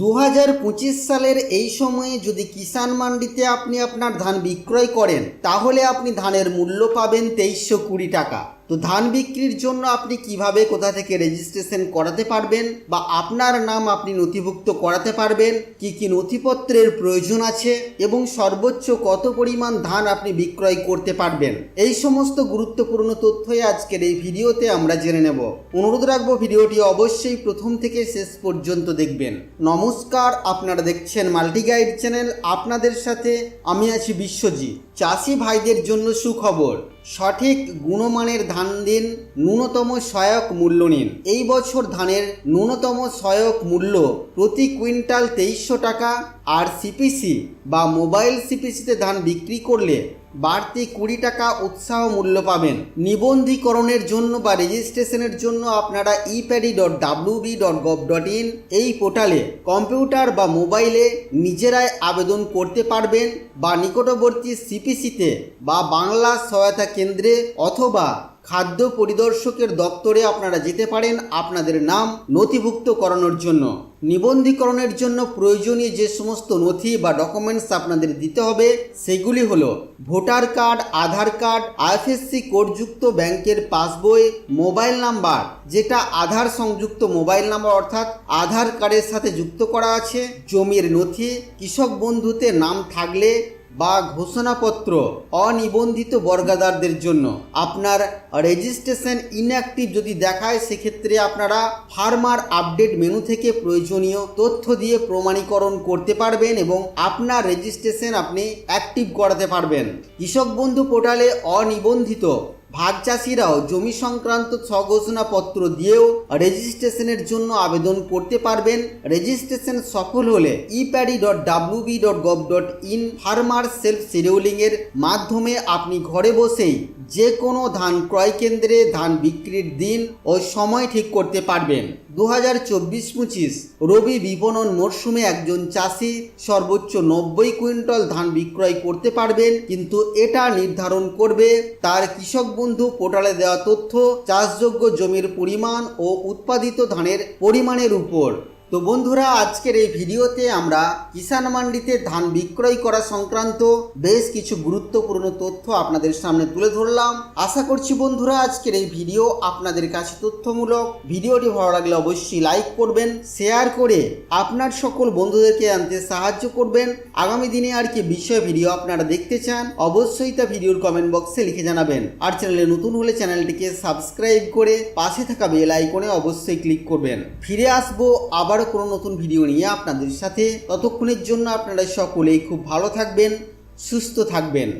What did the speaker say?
দু হাজার পঁচিশ সালের এই সময়ে যদি কিষাণ মান্ডিতে আপনি আপনার ধান বিক্রয় করেন, তাহলে আপনি ধানের মূল্য পাবেন তেইশশো কুড়ি টাকা। তো ধান বিক্রির জন্য আপনি কীভাবে কোথা থেকে রেজিস্ট্রেশন করাতে পারবেন বা আপনার নাম আপনি নথিভুক্ত করাতে পারবেন, কি কি নথিপত্রের প্রয়োজন আছে এবং সর্বোচ্চ কত পরিমাণ ধান আপনি বিক্রয় করতে পারবেন? এই সমস্ত গুরুত্বপূর্ণ তথ্যই আজকের এই ভিডিওতে আমরা জেনে নেব। অনুরোধ রাখব ভিডিওটি অবশ্যই প্রথম থেকে শেষ পর্যন্ত দেখবেন। নমস্কার, আপনারা দেখছেন মাল্টি গাইড চ্যানেল। আপনাদের সাথে আমি আছি বিশ্বজিৎ। চাষি ভাইদের জন্য সুখবর। সঠিক গুণমানের ধান দিন, ন্যূনতম সহায়ক মূল্য নিন। এই বছর ধানের ন্যূনতম সহায়ক মূল্য প্রতি কুইন্টাল তেইশশো টাকা, আর সিপিসি বা মোবাইল সিপিসিতে ধান বিক্রি করলে বাড়তি কুড়ি টাকা উৎসাহ মূল্য পাবেন। নিবন্ধীকরণের জন্য বা রেজিস্ট্রেশনের জন্য আপনারা epaddy dot WB dot gov dot in এই পোর্টালে কম্পিউটার বা মোবাইলে নিজেরাই আবেদন করতে পারবেন বা নিকটবর্তী সিপিসিতে বা বাংলা সহায়তা কেন্দ্রে অথবা খাদ্য পরিদর্শকের দপ্তরে আপনারা যেতে পারেন আপনাদের নাম নথিভুক্ত করানোর জন্য। নিবন্ধীকরণের জন্য প্রয়োজনীয় যে সমস্ত নথি বা ডকুমেন্টস আপনাদের দিতে হবে, সেগুলি হলো voter card, Aadhaar card, IFSC কোডযুক্ত ব্যাংকের পাসবই, মোবাইল নাম্বার, যেটা আধার সংযুক্ত মোবাইল নাম্বার অর্থাৎ আধার কার্ডের সাথে যুক্ত করা আছে, জমির নথি, কৃষক বন্ধুতে নাম থাকলে বা ঘোষণাপত্র অনিবন্ধিত বর্গাদারদের জন্য। আপনার রেজিস্ট্রেশন ইনঅ্যাক্টিভ যদি দেখায়, সেক্ষেত্রে আপনারা ফার্মার আপডেট মেনু থেকে প্রয়োজনীয় তথ্য দিয়ে প্রমাণীকরণ করতে পারবেন এবং আপনার রেজিস্ট্রেশন আপনি অ্যাক্টিভ করাতে পারবেন। কৃষক বন্ধু পোর্টালে অনিবন্ধিত ভাগ চাষিরাও জমি সংক্রান্ত স্বঘোষণাপত্র দিয়েও রেজিস্ট্রেশনের জন্য আবেদন করতে পারবেন। রেজিস্ট্রেশন সফল হলে epaddy dot WB dot gov dot in farmer self শিডিউলিংয়ের মাধ্যমে আপনি ঘরে বসেই যে কোনো ধান ক্রয় কেন্দ্রে ধান বিক্রির দিন ও সময় ঠিক করতে পারবেন। দু হাজার চব্বিশ পঁচিশ রবি বিপণন মরশুমে একজন চাষি সর্বোচ্চ নব্বই কুইন্টাল ধান বিক্রয় করতে পারবেন, কিন্তু এটা নির্ধারণ করবে তার কৃষক বন্ধু পোর্টালে দেওয়া তথ্য, চাষযোগ্য জমির পরিমাণ ও উৎপাদিত ধানের পরিমাণের উপর। তো বন্ধুরা, আজকের এই ভিডিওতে আমরা কিষাণ মান্ডিতে ধান বিক্রয় করা সংক্রান্ত বেশ কিছু গুরুত্বপূর্ণ তথ্য আপনাদের সামনে তুলে ধরলাম। আশা করছি বন্ধুরা, আজকের এই ভিডিও আপনাদের কাছে তথ্যমূলক। ভিডিওটি ভালো লাগলে অবশ্যই লাইক করবেন, শেয়ার করে আপনার সকল বন্ধুদেরকে আনতে সাহায্য করবেন। আগামী দিনে আর কি বিষয় ভিডিও আপনারা দেখতে চান, অবশ্যই তা ভিডিওর কমেন্ট বক্সে লিখে জানাবেন। আর চ্যানেলে নতুন হলে চ্যানেলটিকে সাবস্ক্রাইব করে পাশে থাকা বেল আইকনে অবশ্যই ক্লিক করবেন। ফিরে আসব আবারও কোনো নতুন ভিডিও নিয়ে আপনাদের সাথে। ততক্ষণের জন্য আপনারা সকলেই খুব ভালো থাকবেন, সুস্থ থাকবেন।